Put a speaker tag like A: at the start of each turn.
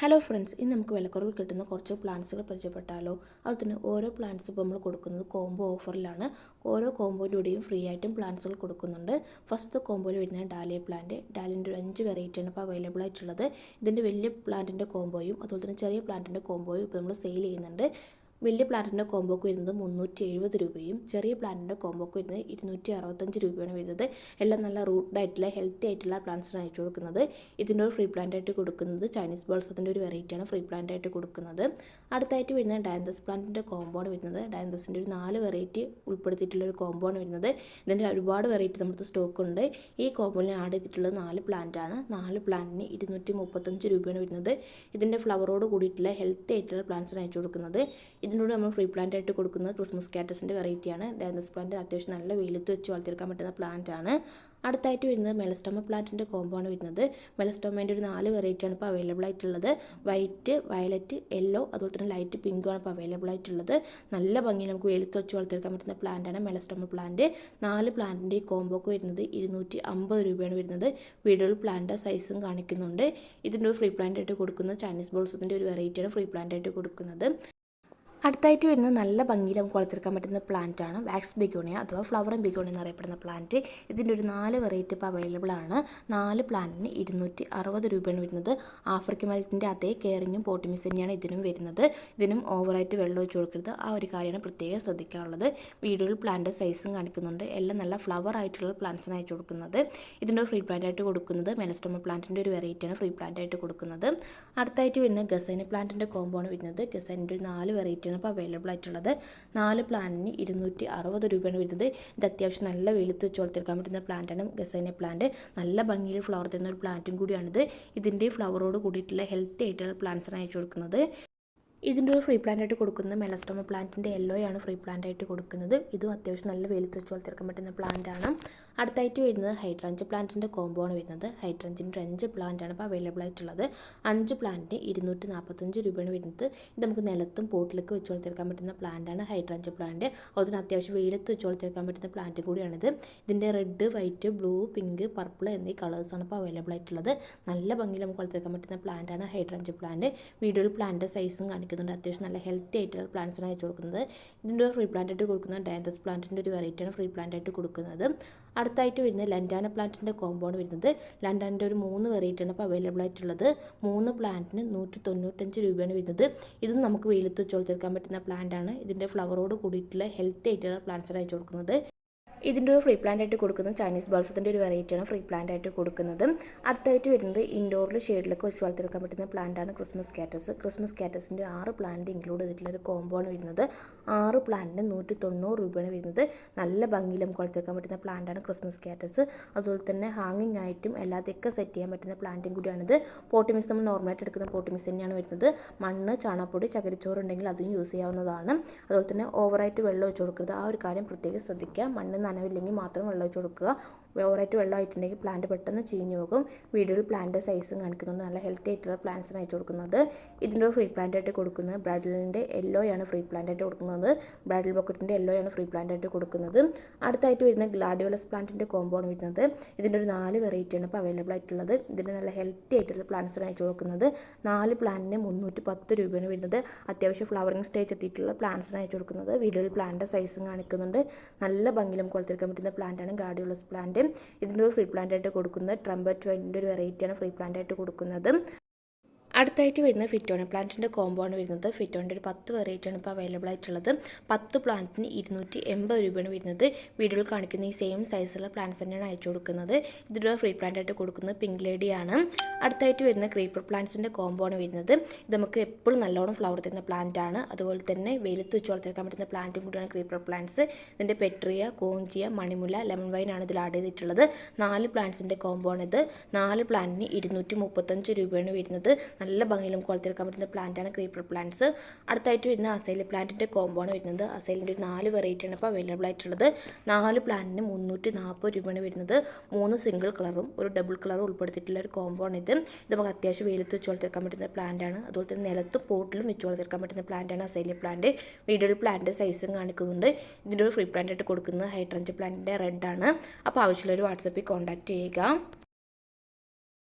A: Hello friends ഇന്ന് നമുക്ക് വിലക്കുറവിൽ കിട്ടുന്ന കുറച്ച് പ്ലാന്റ്സുകൾ പരിചയപ്പെട്ടാലോ. അതുതന്നെ തന്നെ ഓരോ പ്ലാന്റ്സ് ഇപ്പോൾ നമ്മൾ കൊടുക്കുന്നത് കോംബോ ഓഫറിലാണ് ഓരോ കോംബോയിലൂടെയും ഫ്രീ ആയിട്ടും പ്ലാന്റ്സുകൾ കൊടുക്കുന്നുണ്ട്. ഫസ്റ്റ് കോംബോയിൽ വരുന്ന ഡാലിയ പ്ലാന്റ് ഡാലിന്റെ അഞ്ച് വെറൈറ്റിയാണ് ഇപ്പോൾ അവൈലബിൾ ആയിട്ടുള്ളത്. ഇതിന്റെ വലിയ പ്ലാന്റിന്റെ കോംബോയും അതുപോലെ തന്നെ ചെറിയ പ്ലാന്റിന്റെ കോംബോയും ഇപ്പോൾ നമ്മൾ സെയിൽ ചെയ്യുന്നുണ്ട്. വലിയ പ്ലാന്റിന്റെ കോമ്പോക്ക് വരുന്നത് മുന്നൂറ്റി എഴുപത് രൂപയും ചെറിയ പ്ലാന്റിന്റെ കോമ്പോക്ക് വരുന്നത് ഇരുന്നൂറ്റി അറുപത്തഞ്ച് രൂപയാണ് വരുന്നത്. എല്ലാം നല്ല റൂട്ട് ആയിട്ടുള്ള ഹെൽത്തി ആയിട്ടുള്ള പ്ലാന്റ്സാണ് അയച്ചു കൊടുക്കുന്നത്. ഇതിന്റെ ഒരു ഫ്രീ പ്ലാന്റ് ആയിട്ട് കൊടുക്കുന്നത് ചൈനീസ് ബോൾസത്തിന്റെ ഒരു വെറൈറ്റിയാണ് ഫ്രീ പ്ലാന്റ് ആയിട്ട് കൊടുക്കുന്നത്. അടുത്തായിട്ട് വരുന്ന ഡയന്തസ് പ്ലാന്റിന്റെ കോമ്പോണ് വരുന്നത്. ഡയന്തസിന്റെ ഒരു നാല് വെറൈറ്റി ഉൾപ്പെടുത്തിയിട്ടുള്ള ഒരു കോമ്പോണ് വരുന്നത്. ഇതിന്റെ ഒരുപാട് വെറൈറ്റി നമ്മുടെ സ്റ്റോക്ക് ഉണ്ട്. ഈ കോമ്പോയിൽ ആഡ് ചെയ്തിട്ടുള്ളത് നാല് പ്ലാന്റ് ആണ്. നാല് പ്ലാന്റിന് ഇരുന്നൂറ്റി മുപ്പത്തഞ്ച് രൂപയാണ് വരുന്നത്. ഇതിന്റെ ഫ്ലവറോട് കൂടിയിട്ടുള്ള ഹെൽത്തി ആയിട്ടുള്ള പ്ലാന്റ്സാണ് അയച്ചു കൊടുക്കുന്നത്. ഇതിനോട് നമ്മൾ ഫ്രീ പ്ലാന്റ് ആയിട്ട് കൊടുക്കുന്നത് ക്രിസ്മസ് കാറ്റസിന്റെ വെറൈറ്റിയാണ്. ഡാൻഡസ് പ്ലാന്റ് അത്യാവശ്യം നല്ല വെയിലത്ത് വെച്ച് വളർത്തിയെടുക്കാൻ പറ്റുന്ന പ്ലാന്റ് ആണ്. അടുത്തായിട്ട് വരുന്നത് മെലസ്റ്റോമ പ്ലാന്റിന്റെ കോമ്പോ ആണ് വരുന്നത്. മെലസ്റ്റോമേന്റെ ഒരു നാല് വെറൈറ്റിയാണ് ഇപ്പോൾ അവൈലബിൾ ആയിട്ടുള്ളത്. വൈറ്റ് വയലറ്റ് യെല്ലോ അതുപോലെ തന്നെ ലൈറ്റ് പിങ്കും ആണ് ഇപ്പോൾ അവൈലബിൾ ആയിട്ടുള്ളത്. നല്ല ഭംഗിയിൽ നമുക്ക് വെയിലത്ത് വെച്ച് വളർത്തിയെടുക്കാൻ പറ്റുന്ന ആണ് മെലസ്റ്റോമ പ്ലാന്റ് നാല് പ്ലാന്റിന്റെ ഈ കോമ്പോക്ക് വരുന്നത് ഇരുന്നൂറ്റി അമ്പത് രൂപയാണ് വരുന്നത്. വീഡിയോയിൽ പ്ലാന്റ് സൈസും കാണിക്കുന്നുണ്ട്. ഇതിന്റെ ഒരു ഫ്രീ പ്ലാന്റ് ആയിട്ട് കൊടുക്കുന്നത് ചൈനീസ് ബോൾസത്തിന്റെ ഒരു വെറൈറ്റിയാണ് ഫ്രീ പ്ലാന്റ് ആയിട്ട് കൊടുക്കുന്നത്. അടുത്തായിട്ട് വരുന്നത് നല്ല ഭംഗിയിൽ നമുക്ക് വളർത്തിയെടുക്കാൻ പറ്റുന്ന പ്ലാന്റ് ആണ്. വാക്സ് ബിഗോണിയ അഥവാ ഫ്ലവറും ബിഗോണിയ എന്നറിയപ്പെടുന്ന പ്ലാന്റ് ഇതിന്റെ ഒരു നാല് വെറൈറ്റി ഇപ്പോൾ അവൈലബിൾ ആണ്. നാല് പ്ലാന്റിന് ഇരുന്നൂറ്റി അറുപത് രൂപയാണ് വരുന്നത്. ആഫ്രിക്കൻ മലത്തിന്റെ അതേ കെയറിങ്ങും പോട്ടിമിസ് തന്നെയാണ് ഇതിനും വരുന്നത്. ഇതിനും ഓവറായിട്ട് വെള്ളം ഒഴിച്ച് കൊടുക്കരുത്. ആ ഒരു കാര്യമാണ് പ്രത്യേകം ശ്രദ്ധിക്കാനുള്ളത്. വീഡിയോയിൽ പ്ലാന്റ് സൈസും കാണിക്കുന്നുണ്ട്. എല്ലാം നല്ല ഫ്ലവർ ആയിട്ടുള്ള പ്ലാന്റ്സിന് അയച്ചു കൊടുക്കുന്നത്. ഇതിന്റെ ഫ്രീ പ്ലാന്റ് ആയിട്ട് കൊടുക്കുന്നത് മെലസ്റ്റോമ പ്ലാന്റിന്റെ ഒരു വെറൈറ്റിയാണ് ഫ്രീ പ്ലാന്റ് ആയിട്ട് കൊടുക്കുന്നത്. അടുത്തായിട്ട് വരുന്ന ഗസൈന പ്ലാന്റിന്റെ ആണ് വരുന്നത്. ഗസൈനിന്റെ ഒരു നാല് വെറൈറ്റി ആണ് ഇപ്പോൾ അവൈലബിൾ ആയിട്ടുള്ളത് നാല് പ്ലാന്റിന് ഇരുന്നൂറ്റി അറുപത് രൂപയാണ് വരുന്നത്. ഇത് അത്യാവശ്യം നല്ല വെളുത്ത് വെച്ച് വളർത്തിയെടുക്കാൻ പറ്റുന്ന പ്ലാന്റാണ് ഗസൈന പ്ലാന്റ് നല്ല ഭംഗിയിൽ ഫ്ലവർ തരുന്ന ഒരു പ്ലാന്റും കൂടിയാണിത്. ഇതിന്റെ ഫ്ലവറോട് കൂടിയിട്ടുള്ള ഹെൽത്തി ആയിട്ടുള്ള പ്ലാന്റ്സാണ് അയച്ചു കൊടുക്കുന്നത്. ഇതിന്റെ ഒരു ഫ്രീ പ്ലാന്റ് ആയിട്ട് കൊടുക്കുന്നത് മെലസ്റ്റോമ പ്ലാന്റിന്റെ യെല്ലോയാണ് ഫ്രീ പ്ലാന്റ് ആയിട്ട് കൊടുക്കുന്നത്. ഇതും അത്യാവശ്യം നല്ല വെയിലത്ത് വെച്ച് വളർത്തിയെടുക്കാൻ പറ്റുന്ന പ്ലാന്റ് ആണ്. അടുത്തായിട്ട് വരുന്നത് ഹൈഡ്രഞ്ച് പ്ലാന്റിന്റെ കോമ്പോ ആണ് വരുന്നത്. ഹൈഡ്രഞ്ചിന്റെ അഞ്ച് പ്ലാന്റ് ആണ് ഇപ്പോൾ അവൈലബിൾ ആയിട്ടുള്ളത്. അഞ്ച് പ്ലാന്റിന് ഇരുന്നൂറ്റി നാൽപ്പത്തഞ്ച് രൂപയാണ് വരുന്നത്. ഇത് നമുക്ക് നിലത്തും പോട്ടിലേക്ക് വെച്ച് വളർത്തിയെടുക്കാൻ പറ്റുന്ന പ്ലാന്റാണ് ഹൈഡ്രഞ്ച് പ്ലാന്റ് അതിന് അത്യാവശ്യം വെയിലത്ത് വെച്ച് വളർത്തിയെടുക്കാൻ പറ്റുന്ന പ്ലാന്റ് കൂടിയാണിത്. ഇതിന്റെ red white blue pink purple എന്നീ കളേഴ്സാണ് ഇപ്പോൾ അവൈലബിൾ ആയിട്ടുള്ളത്. നല്ല ഭംഗിയിൽ നമുക്ക് വളർത്തിയെടുക്കാൻ പറ്റുന്ന പ്ലാന്റാണ് ഹൈഡ്രഞ്ച് പ്ലാന്റ് വീഡിയോയിൽ പ്ലാന്റ് സൈസും കാണിക്കുന്നുണ്ട്. അത്യാവശ്യം നല്ല ഹെൽത്തി ആയിട്ടുള്ള പ്ലാന്റ്സാണ് അയച്ചു കൊടുക്കുന്നത്. ഇതിന്റെ ഫ്രീ പ്ലാന്റ് ആയിട്ട് കൊടുക്കുന്നത് ഡയന്തസ് പ്ലാന്റിന്റെ ഒരു വെറൈറ്റിയാണ് ഫ്രീ പ്ലാന്റ് ആയിട്ട് കൊടുക്കുന്നത്. അടുത്തായിട്ട് വരുന്നത് ലൻഡാന പ്ലാന്റിന്റെ കോമ്പൗണ്ട് വരുന്നത്. ലണ്ടാനിന്റെ ഒരു മൂന്ന് വെറൈറ്റിയാണ് ഇപ്പോൾ അവൈലബിൾ ആയിട്ടുള്ളത്. മൂന്ന് പ്ലാന്റിന് നൂറ്റി തൊണ്ണൂറ്റഞ്ച് രൂപയാണ് വരുന്നത്. ഇതും നമുക്ക് വെയിലത്ത് വെച്ച് വളർത്തിയെടുക്കാൻ പറ്റുന്ന പ്ലാന്റ് ആണ്. ഇതിന്റെ ഫ്ലവറോട് കൂടിയിട്ടുള്ള ഹെൽത്തി ആയിട്ടുള്ള പ്ലാന്റ്സാണ് അയച്ചു കൊടുക്കുന്നത്. ഇതിന്റെ ഒരു ഫ്രീ പ്ലാന്റ് ആയിട്ട് കൊടുക്കുന്നത് ചൈനീസ് ബൾസത്തിന്റെ ഒരു വെറൈറ്റിയാണ് ഫ്രീ പ്ലാന്റ് ആയിട്ട് കൊടുക്കുന്നത്. അടുത്തായിട്ട് വരുന്നത് ഇൻഡോറിൽ ഷെയ്ഡിലൊക്കെ വെച്ച് വളർത്തിയെടുക്കാൻ പറ്റുന്ന പ്ലാന്റാണ് ക്രിസ്മസ് കാറ്റസ് ക്രിസ്മസ് കാറ്റസിന്റെ ആറ് പ്ലാന്റ് ഇൻക്ലൂഡ് ചെയ്തിട്ടുള്ള ഒരു കോംബോ ആണ് വരുന്നത്. ആറ് പ്ലാന്റിന് നൂറ്റി തൊണ്ണൂറ് രൂപയാണ് വരുന്നത്. നല്ല ഭംഗിയിൽ നമുക്ക് വളർത്തിയെടുക്കാൻ പറ്റുന്ന പ്ലാന്റാണ് ക്രിസ്മസ് കാറ്റസ് അതുപോലെ തന്നെ ഹാങ്ങിങ് ആയിട്ടും എല്ലാത്തൊക്കെ സെറ്റ് ചെയ്യാൻ പറ്റുന്ന പ്ലാന്റും കൂടിയാണിത്. പോട്ടിമിസ് നമ്മൾ നോർമലായിട്ട് എടുക്കുന്ന പോട്ടിമിസ് തന്നെയാണ് വരുന്നത്. മണ്ണ് ചാണകപ്പൊടി ചകരിച്ചോറ് ഉണ്ടെങ്കിൽ അതും യൂസ് ചെയ്യാവുന്നതാണ്. അതുപോലെ തന്നെ ഓവറായിട്ട് വെള്ളം ഒഴിച്ചു കൊടുക്കരുത്. ആ ഒരു കാര്യം പ്രത്യേകം ശ്രദ്ധിക്കുക. മണ്ണ് നനവില്ലെങ്കിൽ മാത്രം വെള്ളം ഒഴിച്ച് കൊടുക്കുക. ഓവറായിട്ട് വെള്ളമായിട്ടുണ്ടെങ്കിൽ പ്ലാന്റ് പെട്ടെന്ന് ചീഞ്ഞു പോകും. വീഡിയോയിൽ പ്ലാന്റ് സൈസും കാണിക്കുന്നുണ്ട് നല്ല ഹെൽത്തി ആയിട്ടുള്ള പ്ലാന്റ്സിന് അയച്ചു കൊടുക്കുന്നത്. ഇതിന്റെ ഫ്രീ പ്ലാന്റ് ആയിട്ട് കൊടുക്കുന്നത് ബ്രാഡിലിന്റെ യെല്ലോ ആണ് ഫ്രീ പ്ലാന്റ് ആയിട്ട് കൊടുക്കുന്നത്. ബ്രാഡിൽ ബോക്കറ്റിന്റെ യെല്ലോ ആണ് ഫ്രീ പ്ലാന്റ് ആയിട്ട് കൊടുക്കുന്നത്. അടുത്തായിട്ട് വരുന്ന ഗ്ലാഡിയോളസ് പ്ലാന്റിന്റെ കോമ്പോ ആണ് വരുന്നത്. ഇതിന്റെ ഒരു നാല് വെറൈറ്റിയാണ് ഇപ്പോൾ അവൈലബിൾ ആയിട്ടുള്ളത്. ഇതിന്റെ നല്ല ഹെൽത്തി ആയിട്ടുള്ള പ്ലാന്റ്സിന് അയച്ചു കൊടുക്കുന്നത്. നാല് പ്ലാന്റിന് മുന്നൂറ്റി പത്ത് രൂപയാണ് വരുന്നത്. അത്യാവശ്യം ഫ്ലവറിങ് സ്റ്റേജ് എത്തിയിട്ടുള്ള പ്ലാന്റ്സിന് അയച്ചു കൊടുക്കുന്നത്. വീഡിയോയിൽ പ്ലാന്റ് സൈസും കാണിക്കുന്നുണ്ട്. നല്ല ഭംഗിയിലും കൊളുത്തിരിക്കാൻ പറ്റുന്ന പ്ലാന്റാണ് ഗാഡിയോളസ് പ്ലാന്റ് ഇതിന്റെ ഒരു ഫ്രീ പ്ലാന്റ് ആയിട്ട് കൊടുക്കുന്നത്. ട്രംബറ്റ് വൈന്റെ ഒരു വെറൈറ്റിയാണ് ഫ്രീ പ്ലാന്റ് ആയിട്ട് കൊടുക്കുന്നത്. അടുത്തായിട്ട് വരുന്ന ഫിറ്റോണ പ്ലാന്റിന്റെ കോമ്പോ ആണ് വരുന്നത്. ഫിറ്റോണിന്റെ ഒരു പത്ത് വെറൈറ്റിയാണ് ഇപ്പോൾ അവൈലബിൾ ആയിട്ടുള്ളത്. പത്ത് പ്ലാന്റിന് ഇരുന്നൂറ്റി എൺപത് രൂപയാണ് വരുന്നത്. വീഡിയോയിൽ കാണിക്കുന്ന ഈ സെയിം സൈസുള്ള പ്ലാന്റ്സ് തന്നെയാണ് അയച്ചു കൊടുക്കുന്നത്. ഇതിലൂടെ ഫ്രീ പ്ലാന്റ് ആയിട്ട് കൊടുക്കുന്നത് പിങ്ക് ലേഡിയാണ് അടുത്തായിട്ട് വരുന്ന ക്രീപ്പർ പ്ലാന്റ്സിന്റെ കോമ്പോ ആണ് വരുന്നത്. ഇത് നമുക്ക് എപ്പോഴും നല്ലോണം ഫ്ലവർ തരുന്ന പ്ലാന്റ് ആണ്. അതുപോലെ തന്നെ വെയിലത്ത് വെച്ച് വളർത്തിയെടുക്കാൻ പറ്റുന്ന പ്ലാന്റും കൂടിയാണ് ക്രീപ്പർ പ്ലാന്റ്സ് ഇതിന്റെ പെട്രിയ കോഞ്ചിയ മണിമുല ലെമൺ വൈൻ ആണ് ഇതിൽ ആഡ് ചെയ്തിട്ടുള്ളത്. നാല് പ്ലാന്റ്സിന്റെ കോമ്പോ ഇത്. നാല് പ്ലാന്റിന് ഇരുന്നൂറ്റി മുപ്പത്തഞ്ച് രൂപയാണ് വരുന്നത്. നല്ല ഭംഗിയിലും എടുക്കാൻ പറ്റുന്ന പ്ലാന്റാണ് ക്രീപ്പർ പ്ലാന്റ്സ് അടുത്തായിട്ട് വരുന്ന അസൈൽ പ്ലാന്റിന്റെ കോമ്പോ ആണ് വരുന്നത്. അസൈലിന്റെ ഒരു നാല് വെറൈറ്റിയാണ് ഇപ്പോൾ അവൈലബിൾ ആയിട്ടുള്ളത്. നാല് പ്ലാന്റിന് മുന്നൂറ്റി നാൽപ്പത് രൂപയാണ് വരുന്നത്. മൂന്ന് സിംഗിൾ കളറും ഒരു ഡബിൾ കളറും ഉൾപ്പെടുത്തിയിട്ടുള്ള ഒരു കോമ്പോ ആണ് ഇത്. ഇത് നമുക്ക് അത്യാവശ്യം വെയിലത്ത് വെച്ച് വളർത്തിയെടുക്കാൻ പറ്റുന്ന പ്ലാന്റാണ് അതുപോലെ തന്നെ നിലത്ത് പോട്ടിലും വെച്ച് വളർത്തിയെടുക്കാൻ പറ്റുന്ന പ്ലാന്റാണ് അസൈലി പ്ലാന്റ് വീഡിയോയിൽ പ്ലാന്റ് സൈസും കാണിക്കുന്നുണ്ട്. ഇതിന്റെ ഒരു ഫ്രീ പ്ലാന്റ് ആയിട്ട് കൊടുക്കുന്നത് ഹൈഡ്രഞ്ച് പ്ലാന്റിന്റെ റെഡ് ആണ്. അപ്പോൾ ആവശ്യമുള്ളൊരു വാട്സപ്പിൽ കോൺടാക്റ്റ് ചെയ്യുക.